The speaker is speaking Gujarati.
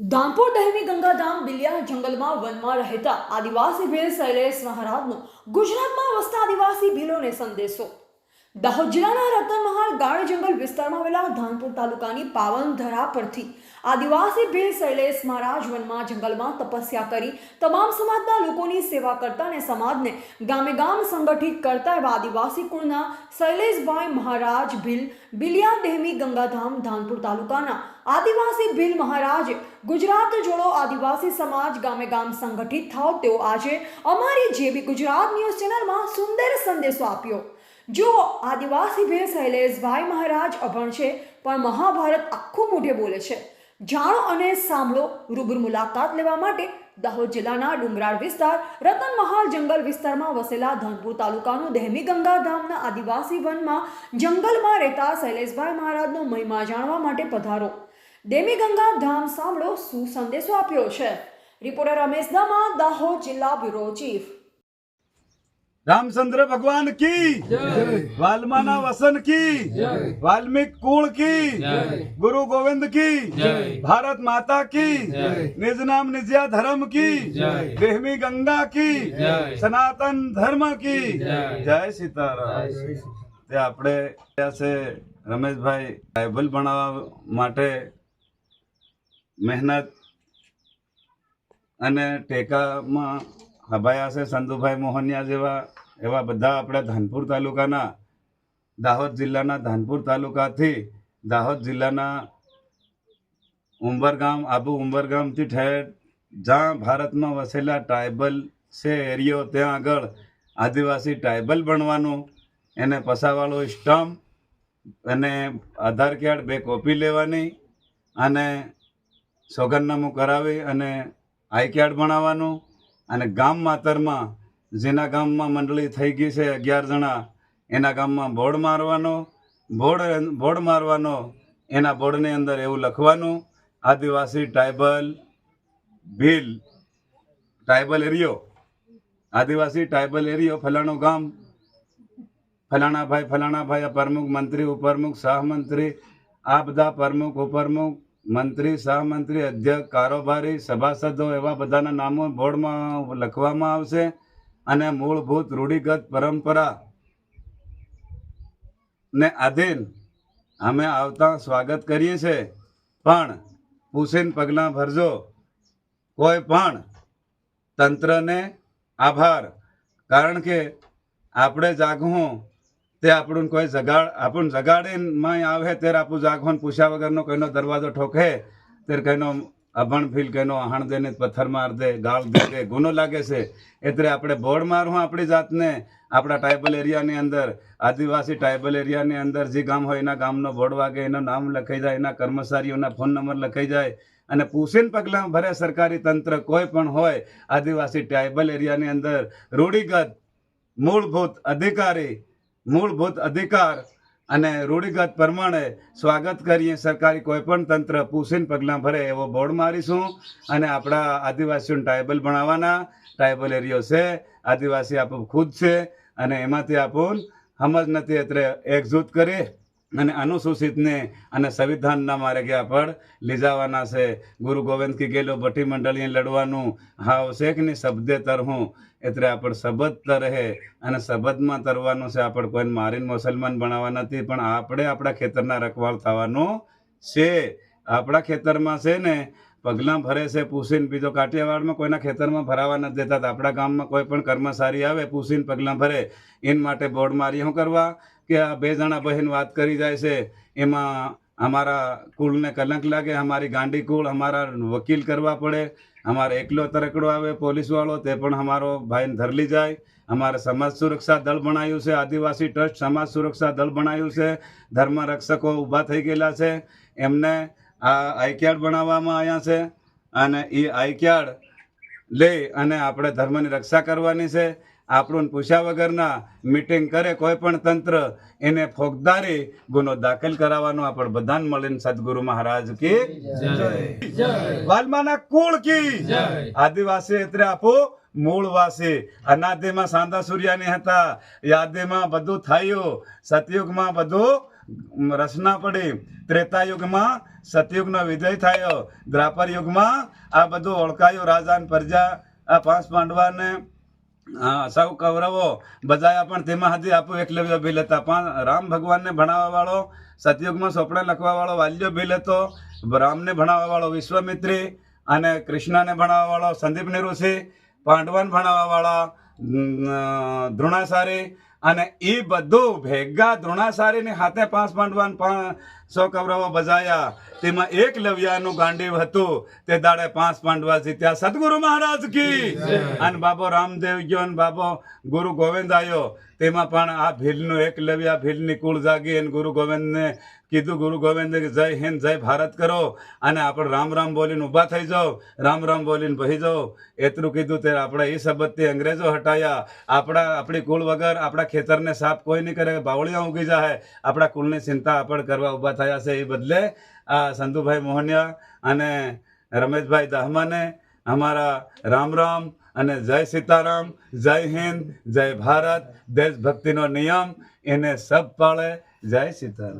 ધાનપુર દહેમી ગંગાધામ બિલિયા જંગલમાં વનમાં રહેતા આદિવાસી ભીલ શૈલેષ મહારાજનો ગુજરાતમાં વસતા આદિવાસી ભીલોને સંદેશો. દાહોદ જિલ્લાના રતનમહાલ ગાઢ જંગલ વિસ્તારમાં આવેલા ધાનપુર તાલુકાની પાવન ધરા પરથી આદિવાસી ભીલ શૈલેષ મહારાજ વનમાં જંગલમાં તપસ્યા કરી તમામ સમાજના લોકોની સેવા કરતા અને સમાજને ગામે ગામ સંગઠિત કરતા એવા આદિવાસી કુળના શૈલેષભાઈ મહારાજ ભીલ બિલિયા દેહમી ગંગાધામ ધાનપુર તાલુકાના આદિવાસી ભીલ મહારાજ ગુજરાત જોડો આદિવાસી સમાજ ગામે ગામ સંગઠિત થાવ તેઓ આજે અમારી જેબી ગુજરાત ન્યૂઝ ચેનલમાં સુંદર સંદેશો આપ્યો. જો આદિવાસી ભે શૈલેષભાઈ મહારાજ અભણ છે, પણ મહાભારત આખું મોઢે બોલે છે. જાણો અને સાંભળો રૂબરૂ મુલાકાત લેવા માટે દાહોદ જિલ્લાના ડુંગરાળ વિસ્તાર રતનમહાલ જંગલ વિસ્તારમાં વસેલા ધનપુર તાલુકાનું દહેમી ગંગાધામના આદિવાસી વનમાં જંગલમાં રહેતા શૈલેષભાઈ મહારાજનો મહિમા જાણવા માટે પધારો. દેવીગંગા ધામ સાંભળો શું સંદેશો આપ્યો છે. રિપોર્ટર રમેશ દામા, દાહોદ જિલ્લા બ્યુરો ચીફ. રામચંદ્ર ભગવાન કી? વાલ્માના વસન કી? વાલ્મિક કુળ કી? ગુરુ ગોવિંદ કી? ભારત માતા કી? નિજ નામ નિજ્યા ધર્મ કી? દેહમી ગંગા કી? સનાતન ધર્મ કી? જય સીતારામ. તે આપણે છે રમેશભાઈ, બાઇબલ ભણાવવા માટે મહેનત અને ટેકામાં હભાયા છે સંધુભાઈ મોહનિયા જેવા, એવા બધા આપણા ધાનપુર તાલુકાના, દાહોદ જિલ્લાના ધાનપુર તાલુકાથી દાહોદ જિલ્લાના ઉંબરગામ, આબુ ઉંબરગામથી ઠેર જ્યાં ભારતમાં વસેલા ટ્રાઇબલ છે, એરિયો ત્યાં આગળ આદિવાસી ટ્રાઇબલ બનવાનું, એને પસાવાળો સ્ટમ્પ અને આધાર કાર્ડ બે કોપી લેવાની અને સોગંદનામું કરાવી અને આઈકાર્ડ ભણાવવાનું અને ગામ માતરમાં, જેના ગામમાં મંડળી થઈ ગઈ છે અગિયાર જણા, એના ગામમાં બોર્ડ મારવાનો, બોર્ડ બોર્ડ મારવાનો, એના બોર્ડની અંદર એવું લખવાનું, આદિવાસી ટ્રાઇબલ ભીલ ટ્રાઇબલ એરિયો, આદિવાસી ટ્રાઇબલ એરિયો, ફલાણું ગામ ફલાણા ભાઈ ફલાણા ભાઈ આ પ્રમુખ મંત્રી, ઉપપ્રમુખ, સહમંત્રી, આ બધા પ્રમુખ, ઉપપ્રમુખ મંત્રી, સહમંત્રી, અધ્યક્ષ, કારોબારી, સભાસદો એવા બધાના નામો બોર્ડમાં લખવામાં આવશે અને મૂળભૂત રૂઢિગત પરંપરા ને આધીન અમે આવતા સ્વાગત કરીએ છીએ. પણ પૂછીને પગલાં ભરજો. કોઈ પણ તંત્રને આભાર. કારણ કે આપણે જાગવું તે આપણું કોઈ જગાડ આપણને જગાડીમાં આવે ત્યારે આપણું જાગવાન પૂછ્યા વગરનો કોઈનો દરવાજો ઠોકે, ત્યારે કોઈનો અભણ ફીલ કહેનો આહણ દે ને પથ્થર માર દે, ગાળ દે દે ગુનો લાગે છે એટલે આપણે બોર્ડ મારવું આપણી જાતને. આપણા ટ્રાઇબલ એરિયાની અંદર, આદિવાસી ટ્રાઇબલ એરિયાની અંદર જે ગામ હોય એના ગામનો બોર્ડ વાગે, એનું નામ લખાઈ જાય, એના કર્મચારીઓના ફોન નંબર લખાઈ જાય અને પૂછીને પગલાં ભરે સરકારી તંત્ર કોઈ પણ હોય, આદિવાસી ટ્રાઇબલ એરિયાની અંદર રૂઢિગત, મૂળભૂત અધિકારી મૂળભૂત અધિકાર અને રૂઢિગત પ્રમાણે સ્વાગત કરીએ. સરકારી કોઈપણ તંત્ર પૂછીને પગલાં ભરે એવો બોર્ડ મારીશું અને આપણા આદિવાસીઓને ટ્રાઇબલ બનાવવાના ટ્રાઇબલ એરિયો છે. આદિવાસી આપણું ખુદ છે અને એમાંથી આપણ સમજ નથી. એટલે એકજૂટ કરી અને અનુસૂચિતને અને સંવિધાનના માર્ગે આપણે લઈ જવાના છે. ગુરુ ગોવિંદ કી ગેલો ભટ્ટી મંડળીએ લડવાનું હાવ શેખની શબ્દે તરહું. એટલે આપણે શબ્દ તરહે અને શબ્દમાં તરવાનું છે. આપણે કોઈને મારીને મુસલમાન બનાવવા નથી, પણ આપણે આપણા ખેતરના રખવાળ થવાનું છે. આપણા ખેતરમાં છે ને, પગલાં ભરે છે પૂછીને બીજો કાઠિયાવાડમાં કોઈના ખેતરમાં ભરાવા નથી દેતા. આપણા ગામમાં કોઈ પણ કર્મચારી આવે પૂછીને પગલાં ભરે. એના માટે બોર્ડ મારી શું કરવા? કે આ બે જણા બહેન વાત કરી જાય છે, એમાં અમારા કુળને કલંક લાગે, અમારી ગાંડી કુળ અમારા વકીલ કરવા પડે, અમારે એકલો તરકડો આવે પોલીસવાળો, તે પણ અમારો ભાઈને ધરલી જાય. અમારે સમાજ સુરક્ષા દળ બનાવ્યું છે, આદિવાસી ટ્રસ્ટ સમાજ સુરક્ષા દળ બનાવ્યું છે, ધર્મ રક્ષકો ઊભા થઈ ગયેલા છે. એમને આ આઈ કાર્ડ બનાવવામાં આવ્યા છે અને એ આઈ કાર્ડ લઈ અને આપણે ધર્મની રક્ષા કરવાની છે. આપણું પૂછ્યા વગરના મીટિંગ કરે કોઈ પણ તંત્ર એને ફોગદારી ગુનો દાખલ કરાવવાનો આપણે બધાને મળીને સદગુરુ મહારાજ કી જય. વાલ્માના કુળ કી આદિવાસી એટલે આપો મૂળવાસી. અનાદિમાં સાંદા સૂર્યાની હતા. યાદેમાં બધું થયું. સતયુગમાં બધું રચના પડી. ત્રેતા યુગમાં સતયુગનો વિજય થયો. દ્વાપર યુગમાં આ બધું ઓળખાયું રાજા અને પ્રજા આ પાંચ પાંડવાને. હા, સૌ કૌરવો બજાયા પણ તેમાં હજી આપો એકલવ્ય ભીલ હતા. પણ રામ ભગવાનને ભણાવવા વાળો સતયુગમાં સોપડા લખવા વાળો વાલ્યો ભીલ હતો. રામને ભણાવવા વાળો વિશ્વામિત્રી અને કૃષ્ણને ભણાવવા વાળો સંદીપની ઋષિ પાંડવન ભણાવવા વાળા અમ, દ્રોણાચારી અને એ બધું ભેગા દ્રોણાચાર્યની હાથે પાંચ પાંડવાન પણ સો કૌરવો બજાયા. તેમાં એક લવ્યાનું ગાંડીવ હતું. તે દાડે પાંચ પાંડવા જીત્યા. સદગુરુ મહારાજ કી અને બાબો રામદેવ ગયો અને બાબો ગુરુ ગોવિંદ આવ્યો તેમાં પણ આ ભીલનું એક લવ્યા ભીલની કુળ જાગી અને ગુરુ ગોવિંદને કીધું ગુરુ ગોવિંદ જય હિન્દ, જય ભારત કરો. અને આપણે રામ રામ બોલીને ઊભા થઈ જાઓ. રામ રામ બોલીને ભહી જાઓ. એટલું કીધું તે આપણે એ શબ્દથી અંગ્રેજો હટાયા. આપણા, આપણી કુળ વગર આપણા ખેતરને સાફ કોઈ નહીં કરે, બાવળિયા ઊગી જાય આપણા કુળની ચિંતા આપણે કરવા ઊભા થયા છે એ બદલે આ સંધુભાઈ મોહનિયા અને રમેશભાઈ દહમાને અમારા રામ રામ અને જય સીતારામ, જય હિન્દ, જય ભારત, દેશભક્તિનો નિયમ, એને સબ પાળે જય સીતારામ.